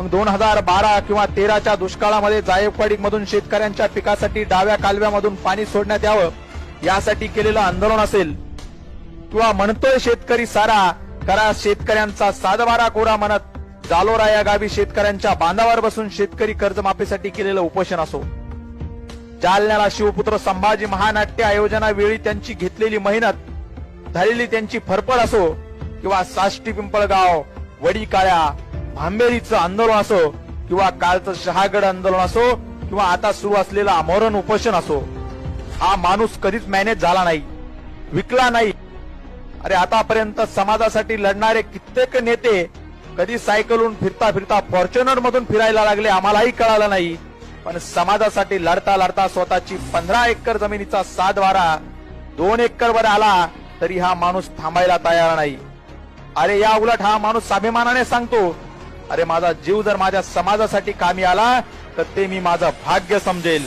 मग दोन हजार बारा किंवा तेराच्या दुष्काळामध्ये जायकवाडी मधून शेतकऱ्यांच्या पिकासाठी डाव्या कालव्यामधून पाणी सोडण्यात यावं यासाठी केलेलं आंदोलन असेल. किंवा म्हणतोय शेतकरी सारा करा शेतकऱ्यांचा सातबारा कोरा म्हणत जालोरा या गावी शेतकऱ्यांच्या बांधावर बसून शेतकरी कर्जमाफीसाठी केलेलं उपोषण असो. जालन्याला शिवपुत्र संभाजी महानाट्य आयोजनावेळी त्यांची घेतलेली मेहनत झालेली त्यांची फरफड असो किंवा साष्टी पिंपळगाव वडी काळ्या भांबेरीचं आंदोलन असो किंवा कालचं शहागड आंदोलन असो किंवा आता सुरू असलेलं आमरण उपोषण असो हा माणूस कधीच मॅनेज झाला नाही विकला नाही. अरे आतापर्यंत समाजासाठी लढणारे कित्येक नेते कधी सायकलून फिरता फिरता फॉर्च्युनर मधून फिरायला लागले आम्हालाही कळालं नाही. पण समाजासाठी लढता लढता स्वतःची पंधरा एकर जमिनीचा सात वारा दोन एकर वर आला तरी हा माणूस थांबायला तयार नाही. अरे या उलट हा माणूस स्वाभिमानाने सांगतो अरे माझा जीव जर माझ्या समाजासाठी कामी आला तर ते मी माझं भाग्य समजेल.